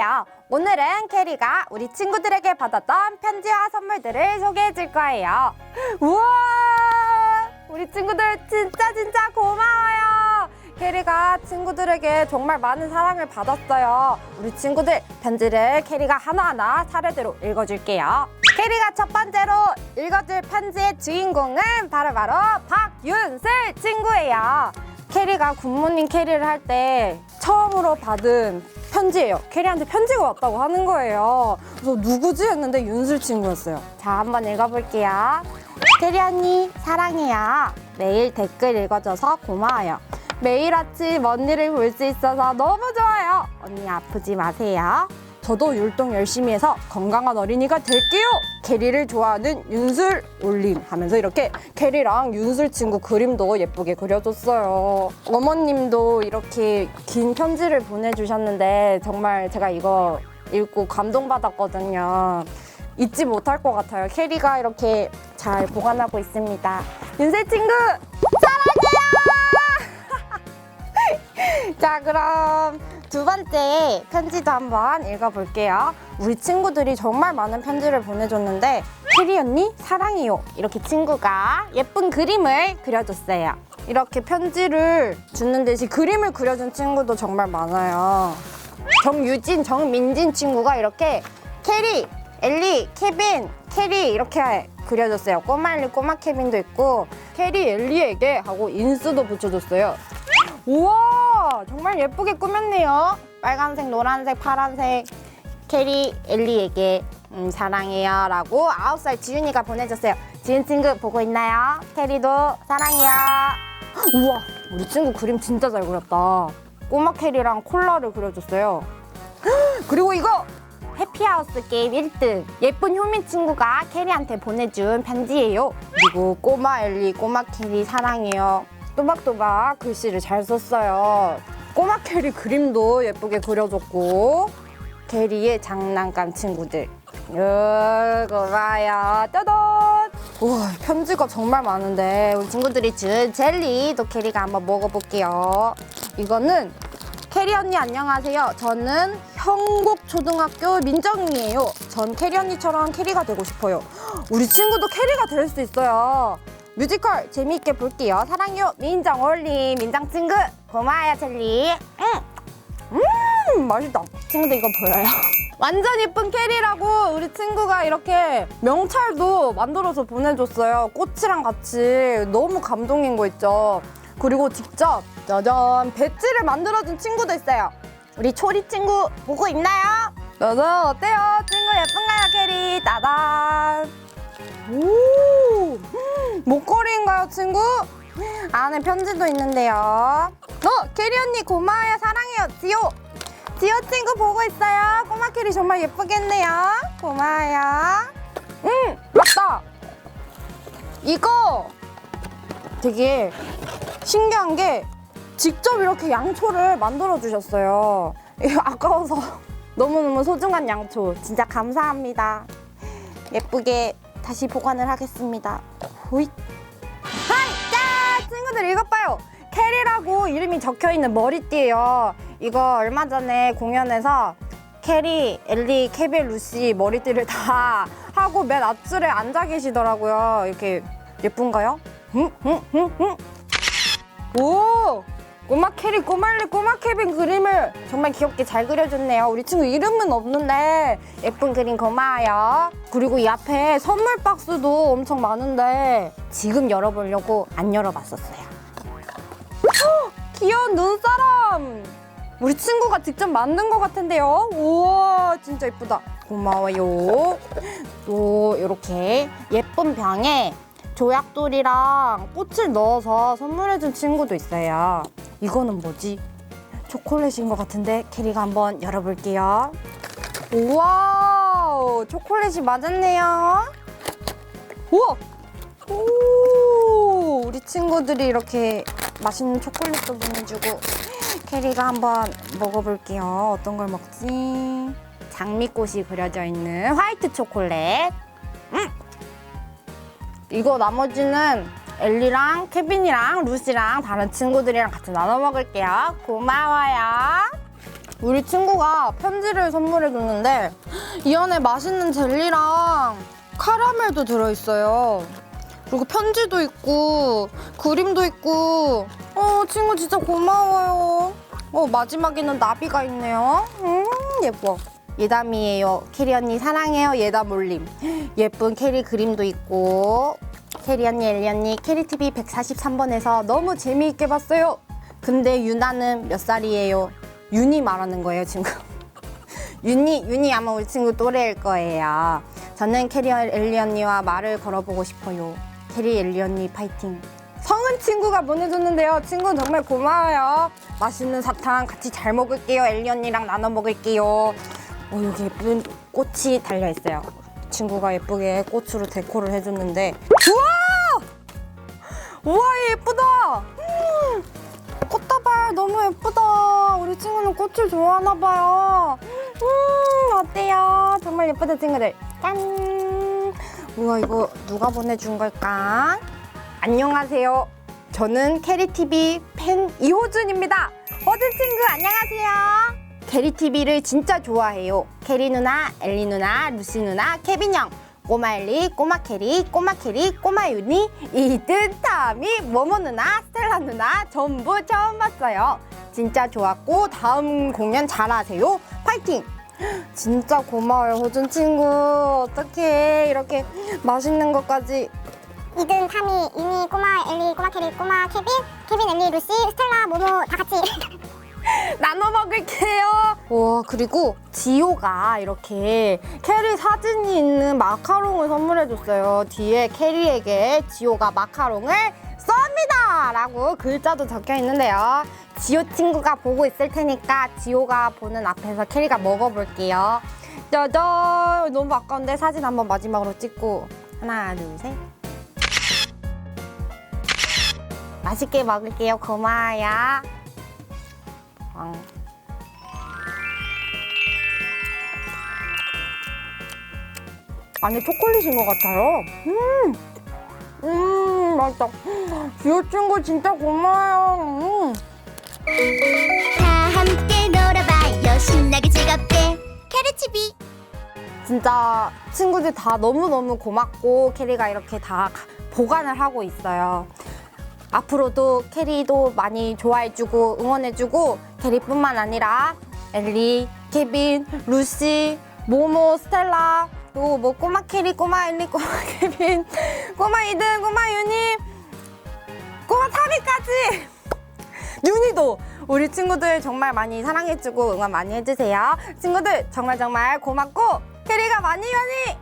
친구예요. 오늘은 캐리가 우리 친구들에게 받았던 편지와 선물들을 소개해 줄 거예요. 우와! 우리 친구들 진짜 진짜 고마워요. 캐리가 친구들에게 정말 많은 사랑을 받았어요. 우리 친구들 편지를 캐리가 하나하나 차례대로 읽어줄게요. 캐리가 첫 번째로 읽어줄 편지의 주인공은 바로바로 박윤슬 친구예요. 캐리가 굿모닝 캐리를 할 때 처음으로 받은 편지예요. 캐리한테 편지가 왔다고 하는 거예요. 그래서 누구지 했는데 윤슬 친구였어요. 자, 한번 읽어볼게요. 캐리 언니 사랑해요. 매일 댓글 읽어줘서 고마워요. 매일 아침 언니를 볼 수 있어서 너무 좋아요. 언니 아프지 마세요. 저도 율동 열심히 해서 건강한 어린이가 될게요. 캐리를 좋아하는 윤슬 올림 하면서 이렇게 캐리랑 윤슬 친구 그림도 예쁘게 그려줬어요. 어머님도 이렇게 긴 편지를 보내주셨는데 정말 제가 이거 읽고 감동받았거든요. 잊지 못할 것 같아요. 캐리가 이렇게 잘 보관하고 있습니다. 윤슬 친구 사랑해요. 자 그럼 두 번째 편지도 한번 읽어볼게요. 우리 친구들이 정말 많은 편지를 보내줬는데 캐리 언니 사랑해요. 이렇게 친구가 예쁜 그림을 그려줬어요. 이렇게 편지를 주는 대신 그림을 그려준 친구도 정말 많아요. 정유진, 정민진 친구가 이렇게 캐리, 엘리, 케빈, 캐리 이렇게 그려줬어요. 꼬마 엘리, 꼬마 케빈도 있고 캐리, 엘리에게 하고 인스도 붙여줬어요. 우와 정말 예쁘게 꾸몄네요. 빨간색 노란색 파란색. 캐리 엘리에게 음, 사랑해요 라고 아홉 살 지윤이가 보내줬어요. 지윤 친구 보고 있나요? 캐리도 사랑해요. 우와 우리 친구 그림 진짜 잘 그렸다. 꼬마 캐리랑 콜라를 그려줬어요. 그리고 이거 해피하우스 게임 1등. 예쁜 효민 친구가 캐리한테 보내준 편지예요. 그리고 꼬마 엘리 꼬마 캐리 사랑해요. 또박또박 글씨를 잘 썼어요 꼬마 캐리 그림도 예쁘게 그려줬고 캐리의 장난감 친구들 이거 봐요 짜잔 우와 편지가 정말 많은데 우리 친구들이 준 젤리도 캐리가 한번 먹어볼게요 이거는 캐리 언니 안녕하세요. 저는 형곡초등학교 민정이에요. 전 캐리 언니처럼 캐리가 되고 싶어요. 우리 친구도 캐리가 될 수 있어요. 뮤지컬 재미있게 볼게요. 사랑해요. 민정 올리 민정 친구 고마워요 젤리. 음, 음 맛있다. 친구들 이거 보여요? 완전 예쁜 캐리라고 우리 친구가 이렇게 명찰도 만들어서 보내줬어요. 꽃이랑 같이 너무 감동인 거 있죠. 그리고 직접 짜잔 배지를 만들어준 친구도 있어요. 우리 초리 친구 보고 있나요? 짜잔 어때요? 친구 예쁜가요 캐리? 따단 오 목걸이인가요 친구? 안에 편지도 있는데요. 어 캐리 언니 고마워요 사랑해요 지호 지호 친구 보고 있어요. 꼬마 캐리 정말 예쁘겠네요. 고마워요. 음 맞다. 이거 되게 신기한 게 직접 이렇게 양초를 만들어 주셨어요. 아까워서 너무너무 소중한 양초. 진짜 감사합니다. 예쁘게 다시 보관을 하겠습니다. 호잇. 짠! 친구들 이것 봐요. 캐리라고 이름이 적혀 있는 머리띠예요. 이거 얼마 전에 공연에서 캐리, 엘리, 케빌, 루시 머리띠를 다 하고 맨 앞줄에 앉아 계시더라고요. 이렇게 예쁜가요? 응? 응? 응? 응? 오! 꼬마 캐리, 꼬말리, 꼬마 케빈 그림을 정말 귀엽게 잘 그려줬네요. 우리 친구 이름은 없는데 예쁜 그림 고마워요. 그리고 이 앞에 선물 박스도 엄청 많은데 지금 열어보려고 안 열어봤었어요. 헉, 귀여운 눈사람! 우리 친구가 직접 만든 것 같은데요. 우와, 진짜 예쁘다. 고마워요. 또 이렇게 예쁜 병에 조약돌이랑 꽃을 넣어서 선물해준 친구도 있어요. 이거는 뭐지? 초콜릿인 것 같은데 캐리가 한번 열어볼게요. 우와, 초콜릿이 맞았네요. 우와, 오, 우리 친구들이 이렇게 맛있는 초콜릿도 보내주고 캐리가 한번 먹어볼게요. 어떤 걸 먹지? 장미꽃이 그려져 있는 화이트 초콜릿. 이거 나머지는 엘리랑 케빈이랑 루시랑 다른 친구들이랑 같이 나눠 먹을게요. 고마워요. 우리 친구가 편지를 선물해 줬는데 이 안에 맛있는 젤리랑 카라멜도 들어있어요. 그리고 편지도 있고 그림도 있고 어 친구 진짜 고마워요. 어 마지막에는 나비가 있네요. 음 예뻐. 예담이에요. 캐리 언니 사랑해요. 예담 올림. 예쁜 캐리 그림도 있고 캐리 언니 엘리 언니 캐리 TV 143번에서 너무 재미있게 봤어요. 근데 유나는 몇 살이에요? 윤이 말하는 거예요 친구. 윤이 윤이 아마 우리 친구 또래일 거예요. 저는 캐리 엘리 언니와 말을 걸어보고 싶어요. 캐리 엘리 언니 파이팅. 성은 친구가 보내줬는데요. 친구 정말 고마워요. 맛있는 사탕 같이 잘 먹을게요. 엘리 언니랑 나눠 먹을게요. 어, 여기 예쁜 꽃이 달려 있어요. 친구가 예쁘게 꽃으로 데코를 해줬는데 우와! 우와 얘 예쁘다. 음, 꽃다발 너무 예쁘다. 우리 친구는 꽃을 좋아하나 봐요. 음 어때요? 정말 예쁘다 친구들. 짠. 우와 이거 누가 보내준 걸까? 안녕하세요. 저는 캐리TV 팬 이호준입니다. 호준 친구 안녕하세요. 캐리TV를 진짜 좋아해요. 캐리 누나, 엘리 누나, 루시 누나, 케빈 형. 꼬마 엘리, 꼬마 캐리, 꼬마 캐리, 꼬마 윤이, 이든, 타미, 모모 누나, 스텔라 누나 전부 처음 봤어요. 진짜 좋았고 다음 공연 잘하세요. 파이팅! 진짜 고마워요 호준 친구. 어떡해 이렇게 맛있는 것까지 이든, 타미, 이미, 꼬마, 엘리, 꼬마 캐리, 꼬마 케빈, 케빈, 엘리, 루시, 스텔라, 모모 다 같이 나눠 먹을게요. 와 그리고 지호가 이렇게 캐리 사진이 있는 마카롱을 선물해줬어요. 뒤에 캐리에게 지호가 마카롱을 쏩니다! 라고 글자도 적혀 있는데요. 지호 친구가 보고 있을 테니까 지호가 보는 앞에서 캐리가 먹어볼게요. 짜잔! 너무 아까운데 사진 한번 마지막으로 찍고 하나 둘 셋. 맛있게 먹을게요. 고마워요. 왕. 안에 초콜릿인 것 같아요. 음, 음, 맛있다. 지호 친구 진짜 고마워요. 음. 다 함께 놀아봐요 신나게 즐겁게 캐리치비 진짜 친구들 다 너무너무 고맙고 캐리가 이렇게 다 가- 보관을 하고 있어요. 앞으로도 캐리도 많이 좋아해주고 응원해주고 캐리뿐만 아니라 엘리, 케빈, 루시, 모모, 스텔라 또 뭐 꼬마 캐리, 꼬마 엘리, 꼬마 케빈, 꼬마 이든, 꼬마 유니, 꼬마 타미까지 윤희도 우리 친구들 정말 많이 사랑해주고 응원 많이 해주세요. 친구들 정말 정말 고맙고 캐리가 많이 많이